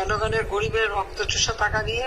জনগণের গরিবের রক্ত চুষা টাকা নিয়ে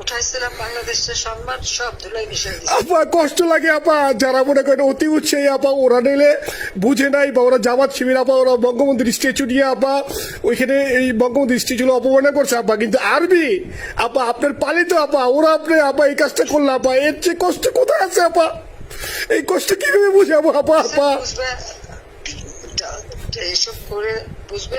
উঠাইছিলাম বাংলাদেশের সম্মান সব ধুলাই মিশে আপা কষ্ট লাগে আপা। যারা মনে করেন অতি উৎসাহী আপা ওরা নিলে বুঝে নাই বা ওরা জামাত শিবির আপা ওরা বঙ্গবন্ধুর স্ট্যাচু নিয়ে আপা ওইখানে এই বঙ্গবন্ধুর স্ট্যাচু অপমানা করছে আপা। কিন্তু আরবি আপা আপনার পালিত আপা ওরা আপনি আপা এই কাজটা করল আপা এর চেয়ে কষ্ট কোথায় আছে আপা? এই কষ্ট কীভাবে বুঝাবো আপা? আপা এইসব করে বুঝবে।